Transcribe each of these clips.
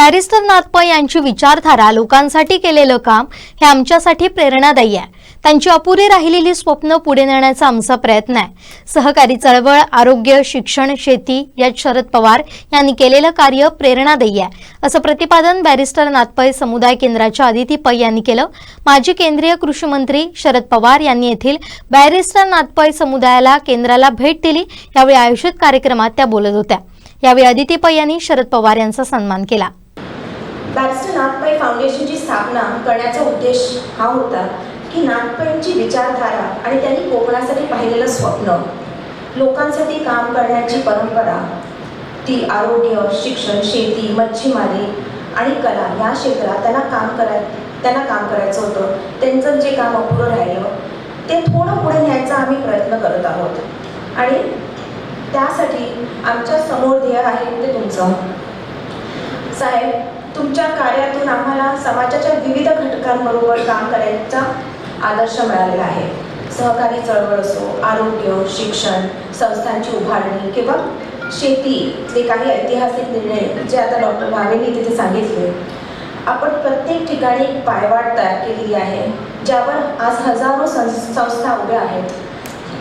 Barrister Nathpa यांची विचारधारा लोकांसाठी केलेलं काम हे आमच्यासाठी प्रेरणादायी आहे. त्यांची अपुरी राहिलेली स्वप्न पुढे नेण्याचा आमचा प्रयत्न आहे. सहकारी चळवळ आरोग्य शिक्षण शेती यात शरद पवार यांनी केलेलं कार्य प्रेरणादायी आहे. असं प्रतिपादन बॅरिस्टर नाथपै समुदाय केंद्राच्या अदिती पै यांनी केलं. माजी केंद्रीय कृषी मंत्री शरद पवार यांनी येथील बॅरिस्टर नाथपै समुदायाला केंद्राला भेट दिली. यावेळी आयोजित कार्यक्रमात त्या बोलत होत्या. यावेळी अदिती पै यांनी शरद पवार यांचा सन्मान केला. बॅरिस्टर नागपाई फाउंडेशनची स्थापना करण्याचा उद्देश हा होता की नागपाईंची विचारधारा आणि त्यांनी कोकणासाठी पाहिलेलं स्वप्न लोकांसाठी काम करण्याची परंपरा ती आरोग्य शिक्षण शेती मच्छीमारी आणि कला या क्षेत्रात त्यांना काम कराय त्यांना काम करायचं होतं. त्यांचं जे काम अपुरं राहिलं ते थोडं पुढे न्यायचा आम्ही प्रयत्न करत आहोत. आणि त्यासाठी आमच्यासमोर ध्येय आहे ते तुमचं. साहेब तुमच्या कार्यातून आम्हाला समाजाच्या विविध घटकांबरोबर काम करायचा आदर्श मिळालेला आहे. सहकारी चळवळ असो आरोग्य शिक्षण संस्थांची उभारणी किंवा शेतीतले काही ऐतिहासिक निर्णय जे आता डॉक्टर भावेंनी तिथे सांगितले. आपण प्रत्येक ठिकाणी एक पायवाट तयार केलेली आहे ज्यावर आज हजारो संस- संस्था उभ्या आहेत.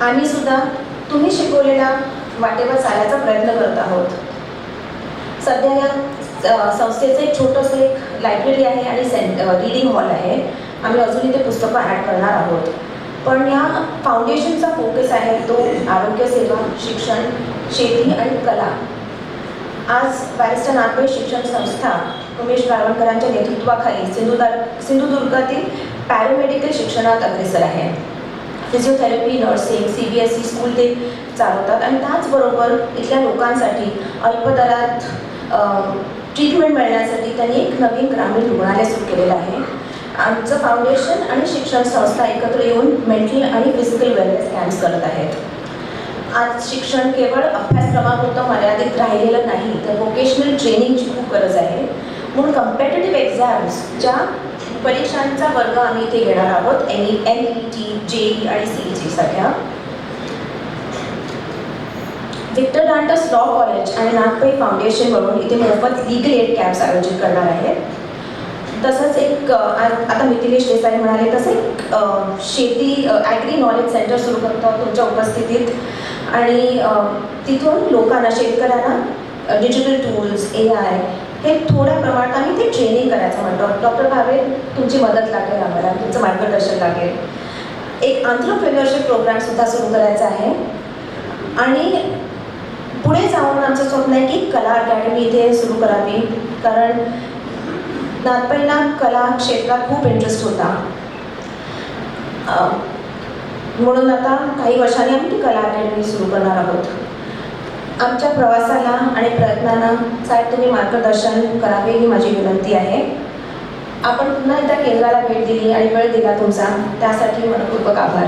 आम्ही सुद्धा तुम्ही शिकवलेल्या वाटेवर चालायचा प्रयत्न करत आहोत. सध्या या संस्थेचं एक छोटंसं एक लायब्ररी आहे आणि सेंट रिडिंग हॉल आहे. आम्ही अजून इथे पुस्तकं ॲड करणार आहोत. पण या फाउंडेशनचा फोकस आहे तो आरोग्य सेवा शिक्षण शेती आणि कला. आज बॅरिस्टर नागपूर शिक्षण संस्था उमेश गारवणकरांच्या नेतृत्वाखाली सिंधुदार सिंधुदुर्गातील पॅरोमेडिकल शिक्षणात अग्रेसर आहे. Physiotherapy nursing C B S E school ते चालवतात. आणि त्याचबरोबर इथल्या लोकांसाठी अल्पदरात ट्रीटमेंट मिळण्यासाठी त्यांनी एक नवीन ग्रामीण रुग्णालय सुरू केलेलं आहे. आमचं फाउंडेशन आणि शिक्षण संस्था एकत्र येऊन मेंटल आणि फिजिकल वेलनेस कॅम्प्स करत आहेत. आज शिक्षण केवळ अभ्यासक्रमापुरतं मर्यादित राहिलेलं नाही तर वोकेशनल ट्रेनिंगची खूप गरज आहे. म्हणून कम्पेटेटिव्ह एक्झाम्स ज्या परीक्षांचा वर्ग आम्ही इथे घेणार आहोत N E N E T J E आणि सी ई जी सारख्या विक्टर डांटस लॉ कॉलेज आणि नागपै फाउंडेशन म्हणून इथे मोफत लीगल एड कॅम्प्स आयोजित करणार आहेत. तसंच एक आता मिथिलेश देसाई म्हणाले तसं एक शेती ॲग्री नॉलेज सेंटर सुरू करतो तुमच्या उपस्थितीत. आणि तिथून लोकांना शेतकऱ्यांना डिजिटल टूल्स ए आय हे थोड्या प्रमाणात आम्ही ते ट्रेनिंग करायचं म्हणतो डॉक्टर भावे तुमची मदत लागेल आम्हाला तुमचं मार्गदर्शन लागेल. एक आंतरप्रेन्युअरशिप प्रोग्रॅमसुद्धा सुरू करायचा आहे. आणि पुढे जाऊन आमचं स्वप्न आहे की कला अकॅडमी इथे सुरू करावी. कारण नागपैला कला क्षेत्रात खूप इंटरेस्ट होता. म्हणून आता काही वर्षांनी आम्ही ती कला अकॅडमी सुरू करणार आहोत. आमच्या प्रवासाला आणि प्रयत्नांना साहेब तुम्ही मार्गदर्शन करावे ही माझी विनंती आहे. आपण पुन्हा एकदा केंद्राला भेट दिली आणि वेळ दिला तुमचा त्यासाठी मनपूर्वक आभार.